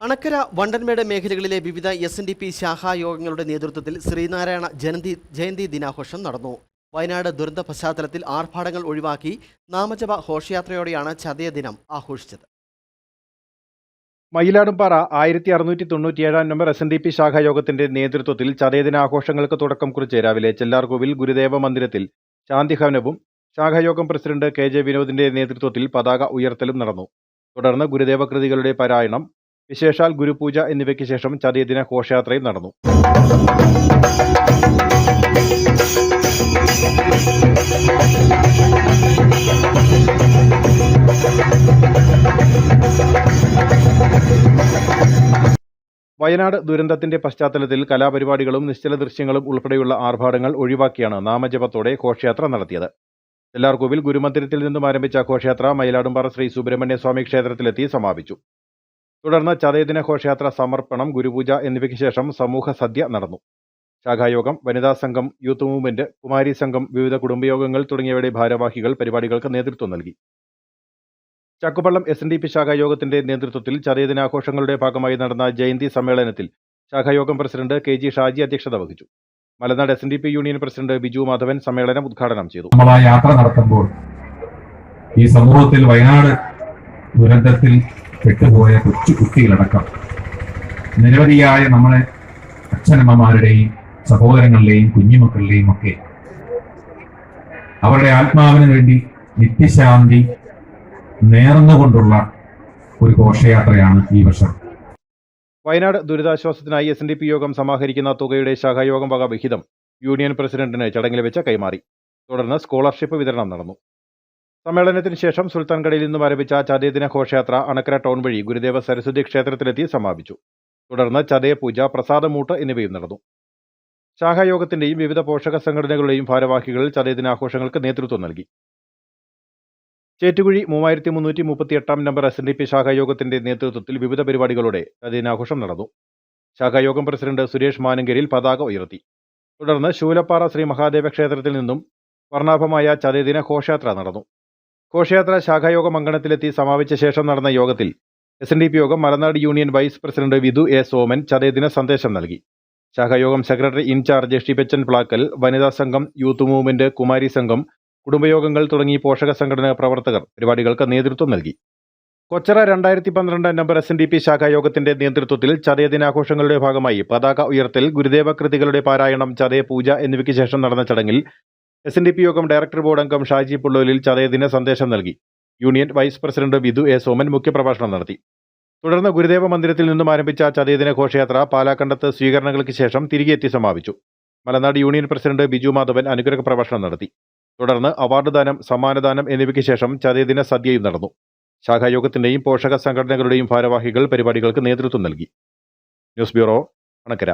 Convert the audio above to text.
അണക്കര വണ്ടൻമേട് മേഖലകളിലെ വിവിധ S N D P ശാഖായോഗങ്ങളുടെ നേതൃത്വത്തിൽ ശ്രീനാരായണ ജയന്തി ജയന്തി ദിനാഘോഷം നടന്നു. വയനാട് ദുരന്ത പശ്ചാത്തലത്തിൽ ആർഭാടങ്ങൾ ഒഴിവാക്കി നാമജപ ഘോഷയാത്രയോടെയാണ് ചതയ ദിനം ആഘോഷിച്ചത്. മയിലാടുംപാറ ആയിരത്തി അറുന്നൂറ്റി തൊണ്ണൂറ്റിയേഴാം number S N D P ശാഖായോഗത്തിന്റെ നേതൃത്വത്തിൽ ചതയദിനാഘോഷങ്ങൾക്ക് തുടക്കം കുറിച്ച് രാവിലെ ചെല്ലാർകോവിൽ ഗുരുദേവ മന്ദിരത്തിൽ ശാന്തിഹവനവും ശാഖായോഗം പ്രസിഡന്റ് കെ ജെ വിനോദിന്റെ നേതൃത്വത്തിൽ പതാക ഉയർത്തലും നടന്നു. തുടർന്ന് ഗുരുദേവ കൃതികളുടെ പാരായണം വിശേഷാൽ ഗുരുപൂജ എന്നിവയ്ക്ക് ശേഷം ചതയദിന ഘോഷയാത്രയും നടന്നു. വയനാട് ദുരന്തത്തിന്റെ പശ്ചാത്തലത്തിൽ കലാപരിപാടികളും നിശ്ചല ദൃശ്യങ്ങളും ഉൾപ്പെടെയുള്ള ആർഭാടങ്ങൾ ഒഴിവാക്കിയാണ് നാമജപത്തോടെ ഘോഷയാത്ര നടത്തിയത്. എല്ലാർക്കോവിൽ ഗുരുമന്ദിരത്തിൽ നിന്നും ആരംഭിച്ച ഘോഷയാത്ര മയിലാടുംപാറ ശ്രീ സുബ്രഹ്മണ്യ സ്വാമി ക്ഷേത്രത്തിലെത്തി സമാപിച്ചു. തുടർന്ന് ചതയദിന ഘോഷയാത്ര സമർപ്പണം ഗുരുപൂജ എന്നിവയ്ക്ക് ശേഷം സമൂഹ സദ്യ നടന്നു. ശാഖായോഗം വനിതാ സംഘം യൂത്ത് മൂവ്മെന്റ് കുമാരി സംഘം വിവിധ കുടുംബയോഗങ്ങൾ തുടങ്ങിയവയുടെ ഭാരവാഹികൾ പരിപാടികൾക്ക് നേതൃത്വം നൽകി. Chakkupallam S N D P ശാഖായോഗത്തിന്റെ നേതൃത്വത്തിൽ ചതയദിനാഘോഷങ്ങളുടെ ഭാഗമായി നടന്ന ജയന്തി സമ്മേളനത്തിൽ ശാഖായോഗം പ്രസിഡന്റ് കെ ജി ഷാജി അധ്യക്ഷത വഹിച്ചു. Malanad S N D P union president Biju Madhavan സമ്മേളനം ഉദ്ഘാടനം ചെയ്തു. യാത്ര നടത്തുമ്പോൾ ഈ സമൂഹത്തിൽ വയനാട് ദുരന്തത്തിൽ പെട്ടുപോയ കൊച്ചു കുട്ടികളടക്കം. നിരവധിയായ നമ്മളെ അച്ഛനമ്മമാരുടെയും സഹോദരങ്ങളുടെയും കുഞ്ഞുമക്കളുടെയും ഒക്കെ. അവരുടെ ആത്മാവിന് വേണ്ടി നിത്യശാന്തി നേർന്നുകൊണ്ടുള്ള ഒരു ഘോഷയാത്രയാണ് ഈ വർഷം. വയനാട് ദുരിതാശ്വാസത്തിനായി എസ് എൻ ഡി പി യോഗം സമാഹരിക്കുന്ന തുകയുടെ ശാഖായോഗം വക വിഹിതം യൂണിയൻ പ്രസിഡന്റിന് ചടങ്ങിൽ വെച്ച് കൈമാറി. തുടർന്ന് സ്കോളർഷിപ്പ് വിതരണം നടന്നു. സമ്മേളനത്തിന് ശേഷം സുൽത്താൻഗഡിൽ നിന്നും ആരംഭിച്ച ചതയദിന ഘോഷയാത്ര അണക്കര ടൗൺ വഴി ഗുരുദേവ സരസ്വതി ക്ഷേത്രത്തിലെത്തി സമാപിച്ചു. തുടർന്ന് ചതയ പൂജ പ്രസാദമൂട്ട് എന്നിവയും നടന്നു. ശാഖായോഗത്തിന്റെയും വിവിധ പോഷക സംഘടനകളുടെയും ഭാരവാഹികൾ ചതയദിനാഘോഷങ്ങൾക്ക് നേതൃത്വം നൽകി. ചേറ്റുകുഴി മൂവായിരത്തി മുന്നൂറ്റി മുപ്പത്തി എട്ടാം number S N D P ശാഖായോഗത്തിന്റെ നേതൃത്വത്തിൽ വിവിധ പരിപാടികളോടെ ചതയദിനാഘോഷം നടന്നു. ശാഖായോഗം പ്രസിഡന്റ് സുരേഷ് മാനങ്കരിൽ പതാക ഉയർത്തി. തുടർന്ന് ശൂലപ്പാറ ശ്രീ മഹാദേവ ക്ഷേത്രത്തിൽ നിന്നും വർണാഭമായ ചതയദിന ഘോഷയാത്ര നടന്നു. ഘോഷയാത്ര ശാഖായോഗം അങ്കണത്തിലെത്തി സമാപിച്ച ശേഷം നടന്ന യോഗത്തിൽ എസ് എൻ ഡി പി യോഗം Malanad union vice president Vidhu A Soman ചതയദിന സന്ദേശം നൽകി. ശാഖായോഗം secretary in charge Shibachan Plakkal വനിതാ സംഘം യൂത്ത് മൂവ്മെന്റ് കുമാരി സംഘം കുടുംബയോഗങ്ങൾ തുടങ്ങി പോഷക സംഘടനാ പ്രവർത്തകർ പരിപാടികൾക്ക് നേതൃത്വം നൽകി. കൊച്ചറ രണ്ടായിരത്തി പന്ത്രണ്ട് number S N D P ശാഖായോഗത്തിന്റെ നേതൃത്വത്തിൽ ചതയദിനാഘോഷങ്ങളുടെ ഭാഗമായി പതാക ഉയർത്തൽ ഗുരുദേവ കൃതികളുടെ പാരായണം ചതയ പൂജ എന്നിവയ്ക്ക് ശേഷം നടന്ന ചടങ്ങിൽ എസ് എൻ ഡി പി യോഗം ഡയറക്ടർ ബോർഡ് അംഗം ഷാജി പുള്ളോലിൽ ചതയദിന സന്ദേശം നൽകി. Union vice president Vidhu A Soman മുഖ്യപ്രഭാഷണം നടത്തി. തുടർന്ന് ഗുരുദേവ മന്ദിരത്തിൽ നിന്നും ആരംഭിച്ച ചതയദിന ഘോഷയാത്ര പാലാക്കണ്ടത്ത് സ്വീകരണങ്ങൾക്ക് ശേഷം തിരികെ എത്തി സമാപിച്ചു. മലനാട് യൂണിയൻ പ്രസിഡന്റ് ബിജു മാധവൻ അനുഗ്രഹ പ്രഭാഷണം നടത്തി. തുടർന്ന് അവാർഡ് ദാനം സമ്മാനദാനം എന്നിവയ്ക്ക് ശേഷം ചതയദിന സദ്യയും നടന്നു. ശാഖായോഗത്തിന്റെയും പോഷക സംഘടനകളുടെയും ഭാരവാഹികൾ പരിപാടികൾക്ക് നേതൃത്വം നൽകി. News bureau Anakkara